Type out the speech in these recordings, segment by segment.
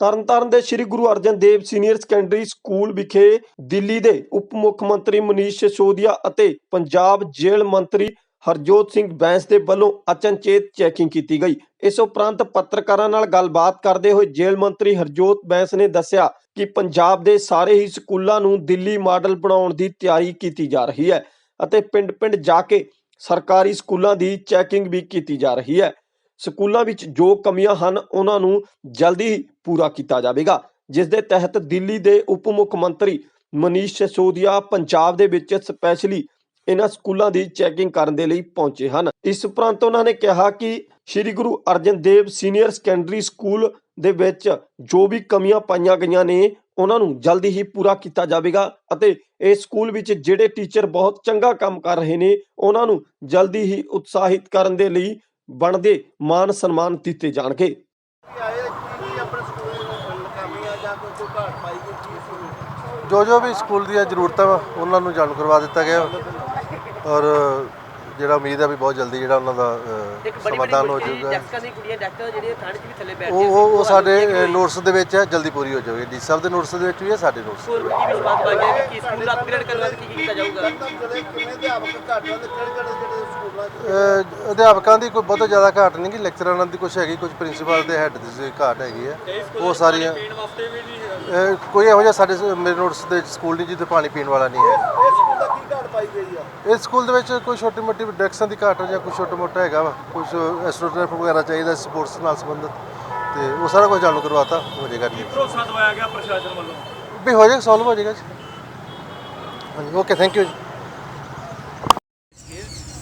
ਤਰਨਤਾਰਨ ਦੇ Sri Guru Arjan Dev senior secondary school ਵਿਖੇ ਦਿੱਲੀ ਦੇ ਉਪ ਮੁੱਖ ਮੰਤਰੀ ਮਨੀਸ਼ ਸਿਸੋਦੀਆ ਅਤੇ ਪੰਜਾਬ ਜੇਲ੍ਹ ਮੰਤਰੀ ਹਰਜੋਤ ਸਿੰਘ ਬੈਂਸ ਦੇ ਵੱਲੋਂ ਅਚਨਚੇਤ ਚੈਕਿੰਗ ਕੀਤੀ ਗਈ। ਇਸ ਉਪਰੰਤ ਪੱਤਰਕਾਰਾਂ ਨਾਲ ਗੱਲਬਾਤ ਕਰਦੇ ਹੋਏ ਜੇਲ੍ਹ ਮੰਤਰੀ ਹਰਜੋਤ ਬੈਂਸ ਨੇ ਦੱਸਿਆ ਕਿ ਪੰਜਾਬ ਦੇ ਸਾਰੇ ਹੀ ਸਕੂਲਾਂ ਨੂੰ ਦਿੱਲੀ ਮਾਡਲ ਬਣਾਉਣ ਦੀ ਤਿਆਰੀ ਕੀਤੀ ਜਾ ਰਹੀ ਹੈ ਅਤੇ ਪਿੰਡ-ਪਿੰਡ ਜਾ ਕੇ ਸਰਕਾਰੀ ਸਕੂਲਾਂ ਦੀ ਚੈਕਿੰਗ ਵੀ ਕੀਤੀ ਜਾ ਰਹੀ ਹੈ। ਸਕੂਲਾਂ ਵਿੱਚ ਜੋ ਕਮੀਆਂ ਹਨ, ਉਹਨਾਂ ਨੂੰ ਜਲਦੀ ਹੀ ਪੂਰਾ ਕੀਤਾ ਜਾਵੇਗਾ। ਜਿਸ ਦੇ ਤਹਿਤ ਦਿੱਲੀ ਦੇ ਉਪ ਮੁੱਖ ਮੰਤਰੀ ਮਨੀਸ਼ ਸਿਸੋਦੀਆ ਪੰਜਾਬ ਦੇ ਵਿੱਚ ਸਪੈਸ਼ਲੀ ਇਹਨਾਂ ਸਕੂਲਾਂ ਦੀ ਚੈਕਿੰਗ ਕਰਨ ਦੇ ਲਈ ਪਹੁੰਚੇ ਹਨ। ਇਸ ਉਪਰੰਤ ਉਹਨਾਂ ਨੇ ਕਿਹਾ ਕਿ Sri Guru Arjan Dev senior secondary school ਦੇ ਵਿੱਚ ਜੋ ਵੀ ਕਮੀਆਂ ਪਾਈਆਂ ਗਈਆਂ ਨੇ, ਉਹਨਾਂ ਨੂੰ ਜਲਦੀ ਹੀ ਪੂਰਾ ਕੀਤਾ ਜਾਵੇਗਾ ਅਤੇ ਇਸ ਸਕੂਲ ਵਿੱਚ ਜਿਹੜੇ ਟੀਚਰ ਬਹੁਤ ਚੰਗਾ ਕੰਮ ਕਰ ਰਹੇ ਨੇ, ਉਹਨਾਂ ਨੂੰ ਜਲਦੀ ਹੀ ਉਤਸ਼ਾਹਿਤ ਕਰਨ ਦੇ ਲਈ ਬਣਦੇ ਮਾਨ ਸਨਮਾਨ ਦਿੱਤੇ ਜਾਣਗੇ। ਜੋ ਜੋ ਵੀ ਸਕੂਲ ਦੀਆਂ ਜ਼ਰੂਰਤਾਂ ਵਾ, ਉਹਨਾਂ ਨੂੰ ਜਾਣੂ ਕਰਵਾ ਦਿੱਤਾ ਗਿਆ। ਔਰ ਜਿਹੜਾ ਉਮੀਦ ਹੈ ਵੀ ਬਹੁਤ ਜਲਦੀ ਜਿਹੜਾ ਉਹਨਾਂ ਦਾ ਅ, ਇੱਕ ਬੜੀ ਸਮਾਧਾਨ ਹੋ ਬੜੀ ਜਾਊਗਾ। ਡੈਸਕਾਂ ਦੀ ਕੁੜੀਆਂ ਡਾਕਟਰ ਜਿਹੜੇ ਠੰਡ 'ਚ ਵੀ ਥੱਲੇ ਉਹ ਉਹ ਉਹ ਸਾਡੇ ਨੋਟਸ ਦੇ ਵਿੱਚ ਹੈ ਜਲਦੀ ਪੂਰੀ ਹੋ ਜਾਵੇਗੀ ਡੀ ਸਾਹਿਬ ਦੇ ਨੋਟਸ ਦੇ ਵਿੱਚ ਵੀ ਹੈ ਸਾਡੇ ਨੋਟਸ ਸਕੂਲ ਕੀ ਵਿਸ਼ਵਾਸ ਬਣ ਗਿਆ ਕਿ ਸਕੂਲ ਅਪਗ੍ਰੇਡ ਕਰਨ ਵਾਸਤੇ ਕੀ ਕੀਤਾ ਜਾਊਗਾ? ਜਿਹੜੇ ਕਿਵੇਂ ਅਧਿਆਪਕ ਦੀ ਕੋਈ ਬਹੁਤ ਜ਼ਿਆਦਾ ਘਾਟ ਨਹੀਂ ਕਿ ਲੈਕਚਰਾਂ ਦੀ ਕੁਝ ਹੈਗੀ ਕੁਝ ਪ੍ਰਿੰਸੀਪਲ ਦੇ ਹੈੱਡ ਦੀ ਘਾਟ ਹੈਗੀ ਹੈ। ਉਹ ਸਾਰੀਆਂ ਕੋਈ ਇਹੋ ਜਿਹਾ ਸਾਡੇ ਸ- ਮੇਰੇ ਨੋਟਸ ਦੇ ਵਿੱਚ ਸਕੂਲ ਨਹੀਂ ਜਿੱਥੇ ਪਾਣੀ ਪੀਣ ਵਾਲਾ ਨਹੀਂ ਹੈ। ਘਾਟ ਪਾਈ ਗਈ ਆ। ਇਸ ਸਕੂਲ ਦੇ ਵਿੱਚ ਕੋਈ ਛੋਟੀ ਮੋਟੀ ਡੈਕਸਾਂ ਦੀ ਘਾਟ ਜਾਂ ਕੋਈ ਛੋਟਾ ਮੋਟਾ ਹੈਗਾ ਵਾ? ਕੁਝ ਐਸਟ੍ਰੋਟਰਫ ਵਗੈਰਾ ਚਾਹੀਦਾ ਸਪੋਰਟਸ ਨਾਲ ਸੰਬੰਧਿਤ। ਤੇ ਉਹ ਸਾਰਾ ਕੁਝ ਚਾਲੂ ਕਰਵਾਤਾ ਹੋ ਜਾਏਗਾ ਠੀਕ ਭਰੋਸਾ ਦਵਾਇਆ ਗਿਆ ਪ੍ਰਸ਼ਾਸਨ ਵੱਲੋਂ? ਵੀ ਹੋ ਜਾਏਗਾ ਸੋਲਵ ਹੋ ਜਾਏਗਾ ਜੀ। ਹਾਂਜੀ ਓਕੇ ਥੈਂਕ ਯੂ ਜੀ।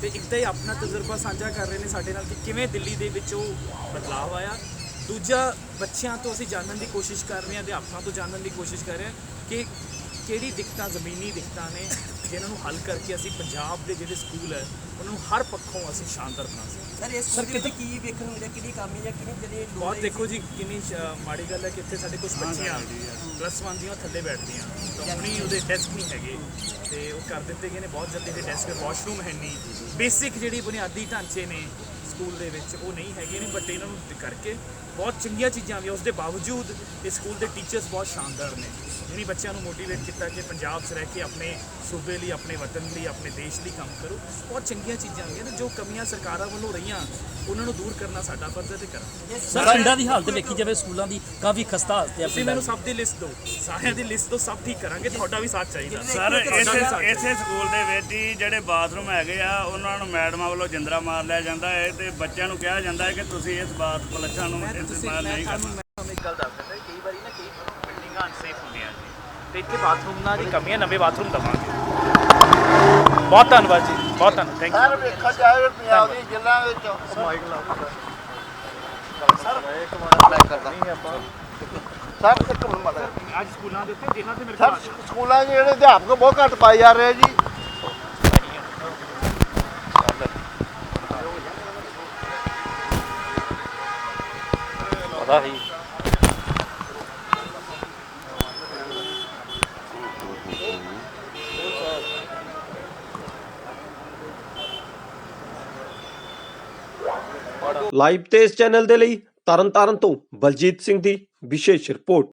ਤੇ ਇੱਕ ਤਾਂ ਇਹ ਆਪਣਾ ਤਜਰਬਾ ਸਾਂਝਾ ਕਰ ਰਹੇ ਨੇ ਸਾਡੇ ਨਾਲ ਕਿ ਕਿਵੇਂ ਦਿੱਲੀ ਦੇ ਵਿੱਚ ਉਹ ਬਦਲਾਅ ਆਇਆ। ਦੂਜਾ ਬੱਚਿਆਂ ਤੋਂ ਅਸੀਂ ਜਾਣਨ ਦੀ ਕੋਸ਼ਿਸ਼ ਕਰ ਰਹੇ ਹਾਂ ਅਧਿਆਪਕਾਂ ਤੋਂ ਜਾਣਨ ਦੀ ਕੋਸ਼ਿਸ਼ ਕਰ ਰਹੇ ਹਾਂ ਕਿ ਕਿਹੜੀ ਦਿੱਕਤਾਂ ਜ਼ਮੀਨੀ ਦਿੱਕਤਾਂ ਨੇ ਜਿਨ੍ਹਾਂ ਨੂੰ ਹੱਲ ਕਰਕੇ ਅਸੀਂ ਪੰਜਾਬ ਦੇ ਜਿਹੜੇ ਸਕੂਲ ਹੈ ਉਹਨਾਂ ਨੂੰ ਹਰ ਪੱਖੋਂ ਅਸੀਂ ਸ਼ਾਨਦਾਰ ਬਣਾ ਸਕੀਏ। ਸਰ ਇਸ ਸਕੂਲ ਵਿੱਚ ਕੀ ਵੇਖਣ ਨੂੰ ਮਿਲਿਆ? ਕਿਹੜੀ ਕਾਮੀ ਜਾਂ ਕਿਹੜੀ ਜਿਹੜੇ ਬਹੁਤ ਦੇਖੋ ਜੀ ਕਿੰਨੀ ਮਾੜੀ ਗੱਲ ਹੈ ਕਿ ਇੱਥੇ ਸਾਡੇ ਕੁਝ ਬੱਚੀਆਂ ਪਲੱਸ 1 ਦੀਆਂ ਥੱਲੇ ਬੈਠਦੀਆਂ। ਤਾਂ ਹੁਣੀ ਉਹਦੇ ਡੈਸਕ ਨਹੀਂ ਹੈਗੇ। ਤੇ ਉਹ ਕਰ ਦਿੱਤੇ ਗਏ ਨੇ ਬਹੁਤ ਜਲਦੀ ਦੇ ਡੈਸਕ ਵਾਸ਼ਰੂਮ ਹੈ ਨਹੀਂ। ਬੇਸਿਕ ਜਿਹੜੀ ਬੁਨਿਆਦੀ ਢਾਂਚੇ ਨੇ ਸਕੂਲ ਦੇ ਵਿੱਚ ਉਹ ਨਹੀਂ ਹੈਗੇ ਨੇ ਬਟ ਇਹਨਾਂ ਨੂੰ ਕਰਕੇ ਬਹੁਤ ਚੰਗੀਆਂ ਚੀਜ਼ਾਂ ਵੀ। ਉਸ ਦੇ ਬਾਵਜੂਦ ਇਹ ਸਕੂਲ ਦੇ ਟੀਚਰਸ ਬਹੁਤ ਸ਼ਾਨਦਾਰ ਨੇ। ਜਿਹਨੇ ਬੱਚਿਆਂ ਨੂੰ ਮੋਟੀਵੇਟ ਕੀਤਾ ਕਿ ਪੰਜਾਬ 'ਚ ਰਹਿ ਕੇ ਆਪਣੇ ਸੂਬੇ ਲਈ ਆਪਣੇ ਵਤਨ ਲਈ ਆਪਣੇ ਦੇਸ਼ ਲਈ ਕੰਮ ਕਰੋ। ਬਹੁਤ ਚੰਗੀਆਂ ਚੀਜ਼ਾਂ ਨੇ ਜੋ ਕਮੀਆਂ ਸਰਕਾਰਾਂ ਵੱਲੋਂ ਰਹੀਆਂ ਉਹਨਾਂ ਨੂੰ ਦੂਰ ਕਰਨਾ ਸਾਡਾ ਫਰਜ਼ ਹੈ ਤੇ ਕਰਾਂਗੇ। ਸਰ ਪਿੰਡਾਂ ਦੀ ਹਾਲਤ ਵੇਖੀ ਜਾਵੇ ਸਕੂਲਾਂ ਦੀ ਕਾਫੀ ਖਸਤਾ ਹਾਲਤ ਹੈ ਤੁਸੀਂ ਮੈਨੂੰ ਸਭ ਦੀ ਲਿਸਟ ਦਿਓ। ਸਾਰਿਆਂ ਦੀ ਲਿਸਟ ਦਿਓ ਸਭ ਠੀਕ ਕਰਾਂਗੇ ਤੁਹਾਡਾ ਵੀ ਸਾਥ ਚਾਹੀਦਾ। ਸਰ ਇਸੇ ਵੀ। ਇਸੇ ਸਕੂਲ ਦੇ ਵਿੱਚ ਹੀ ਜਿਹੜੇ ਬਾਥਰੂਮ ਹੈਗੇ ਆ ਉਹਨਾਂ ਨੂੰ ਮੈਡਮਾਂ ਵੱਲੋਂ ਜਿੰਦਰਾ ਮਾਰ ਲਿਆ ਜਾਂਦਾ। ਹੈ ਤੇ ਬੱਚਿਆਂ ਨੂੰ ਕਿਹਾ ਜਾਂਦਾ ਹੈ ਕਿ ਤੁਸੀਂ ਇਸ ਬਾਤ ਪਲੱਛਾਂ ਨੂੰ ਇਸਤੇਮਾਲ ਨਹੀਂ ਕਰਨਾ ਮੈਂ ਤੁਹਾਨੂੰ ਇੱਕ ਗੱਲ ਦੱਸ ਦਿੰਦਾ ਕਈ ਵਾਰੀ ਨਾ ਕਈ ਬਿਲਡਿੰਗਾਂ ਅਨਸੇਫ ਹੁੰਦੀਆਂ ਜੀ ਤੇ ਇੱਥੇ ਬਾਥਰੂਮਾਂ ਦੀ ਕਮੀ ਹੈ ਨਵੇਂ ਬਾਥਰੂਮ ਦਵਾਂਗੇ। ਬਹੁਤ ਧੰਨਵਾਦ ਜੀ ਬਹੁਤ ਧੰਨਵਾਦ ਥੈਂਕ ਯੂ ਸਰ ਵੇਖਿਆ ਜਾਵੇ ਪੰਜਾਬ ਦੀ ਜ਼ਿਲ੍ਹਾ ਵਿੱਚ। ਮਾਈਕ ਸਰ ਇੱਕ ਮਿੰਟ ਕਰਦਾ। ਸਰ ਇੱਕ ਮਿੰਟ ਮਾੜਾ ਅੱਜ ਸਕੂਲਾਂ ਦੇ ਉੱਤੇ ਜਿਨ੍ਹਾਂ ਤੇ ਮੇਰੇ ਸਰ ਸਕੂਲਾਂ ਜਿਹੜੇ ਅਧਿਆਪਕ ਬਹੁਤ ਘੱਟ ਪਾਏ ਜਾ ਰਹੇ ਜੀ। ਪਤਾ ਹੀ ਲਾਈਵ ਤੇ ਇਸ ਚੈਨਲ ਦੇ ਲਈ ਤਰਨਤਾਰਨ ਤੋਂ ਬਲਜੀਤ ਸਿੰਘ ਦੀ ਵਿਸ਼ੇਸ਼ ਰਿਪੋਰਟ।